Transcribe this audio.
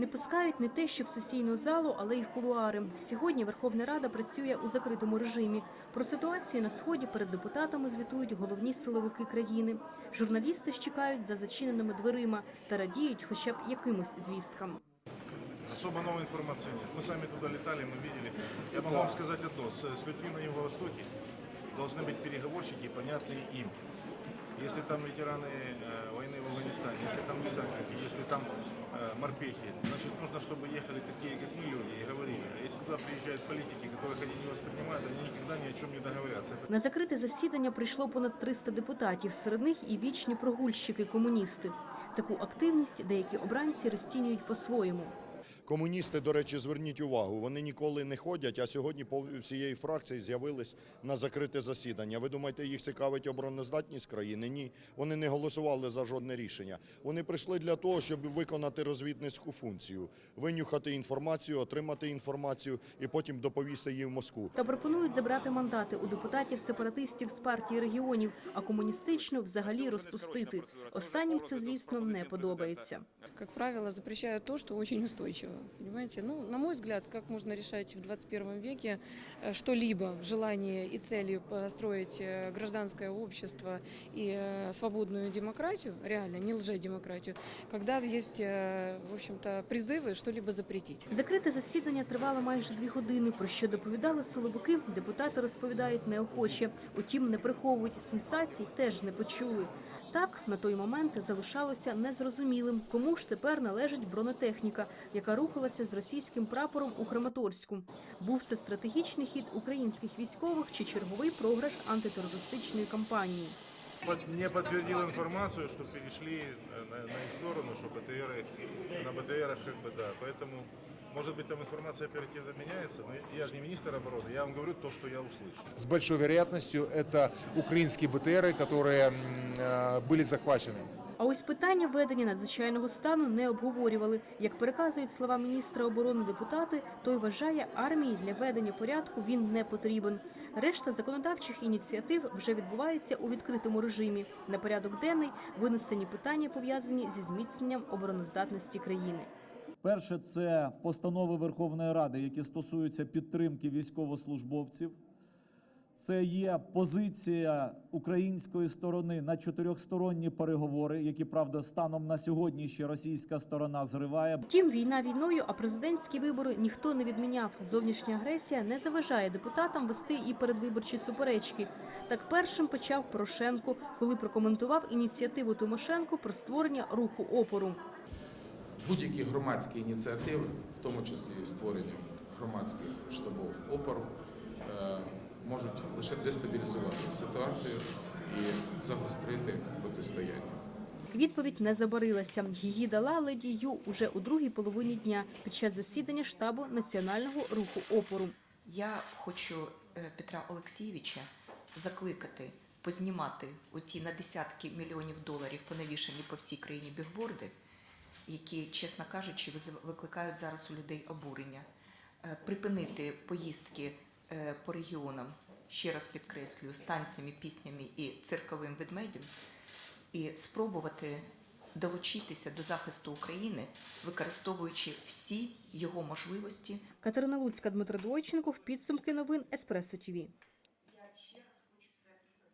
Не пускають не те, що в сесійну залу, але й в кулуари. Сьогодні Верховна Рада працює у закритому режимі. Про ситуацію на сході перед депутатами звітують головні силовики країни. Журналісти ж чекають за зачиненими дверима та радіють хоча б якимось звісткам. Особо новой информации нет. Мы сами туда летали, мы видели. Я могу вам сказать одно. С, с людьми на Юго-Востоке должны быть переговорщики, понятные им. Если там ветераны э, войны в Афганистане, если там десантники, если там э, морпехи, значит нужно, чтобы ехали такие, как мы люди, и говорили. А если туда приезжают политики, которых они не воспринимают, они никогда ни о чем не договорятся. Это На закрите засідання прийшло понад 300 депутатів. Серед них і вічні прогульщики, комуністи. Таку активність деякі обранці розцінюють по-своєму. Комуністи, до речі, зверніть увагу, вони ніколи не ходять, а сьогодні по всієї фракції з'явились на закрите засідання. Ви думаєте, їх цікавить обороноздатність країни? Ні. Вони не голосували за жодне рішення. Вони прийшли для того, щоб виконати розвідницьку функцію, винюхати інформацію, отримати інформацію і потім доповісти її в Москву. Та пропонують забрати мандати у депутатів-сепаратистів з партії регіонів, а комуністичну взагалі розпустити. Останнім це, звісно, не подобається. Как правило, запрещают то, что очень устойчиво. Понимаете? Ну, на мой взгляд, как можно решать в 21 веке э, что-либо в желании и целью построить э, гражданское общество и э, свободную демократию, реально, не лжедемократию, когда есть, э, в общем-то, призывы что-либо запретить. Закрите засідання тривало майже дві години. Про що доповідали силовики, депутати розповідають неохоче. Утім, не приховують сенсацій, теж не почули. Так на той момент залишалося незрозумілим, кому ж тепер належить бронетехніка, яка рухалася з російським прапором у Краматорську. Був це стратегічний хід українських військових чи черговий програш антитерористичної кампанії. под- не подтвердил информацию, что перешли э, на, на их сторону, что БТРы, на БТРах как бы да. Поэтому, может быть, там информация оперативно меняется, но я же не министр обороны, я вам говорю то, что я услышал. С большой вероятностью это украинские БТРы, которые м, э, были захвачены. А ось питання введення надзвичайного стану не обговорювали. Як переказують слова міністра оборони депутати, той вважає, армії для ведення порядку він не потрібен. Решта законодавчих ініціатив вже відбувається у відкритому режимі. На порядок денний винесені питання пов'язані зі зміцненням обороноздатності країни. Перше це постанови Верховної Ради, які стосуються підтримки військовослужбовців. Це є позиція української сторони на чотирьохсторонні переговори, які правда станом на сьогодні ще російська сторона зриває. Втім, війна війною, а президентські вибори ніхто не відміняв. Зовнішня агресія не заважає депутатам вести і передвиборчі суперечки. Так першим почав Порошенко, коли прокоментував ініціативу Тимошенко про створення руху опору. Будь-які громадські ініціативи, в тому числі створення громадських штабів опору, е, можуть лише дестабілізувати ситуацію і загострити протистояння. Відповідь не забарилася. Її дала леді Ю уже у другій половині дня під час засідання штабу національного руху опору. Я хочу е, Петра Олексійовича закликати познімати оті на десятки мільйонів доларів понавішені по всій країні бігборди, які, чесно кажучи, викликають зараз у людей обурення, Е, припинити поїздки е, по регіонам, ще раз підкреслюю, з танцями, піснями і цирковим ведмедем, і спробувати долучитися до захисту України, використовуючи всі його можливості Катерина Луцька, Дмитро Двойченко в підсумки новин Еспресо ТІВІ.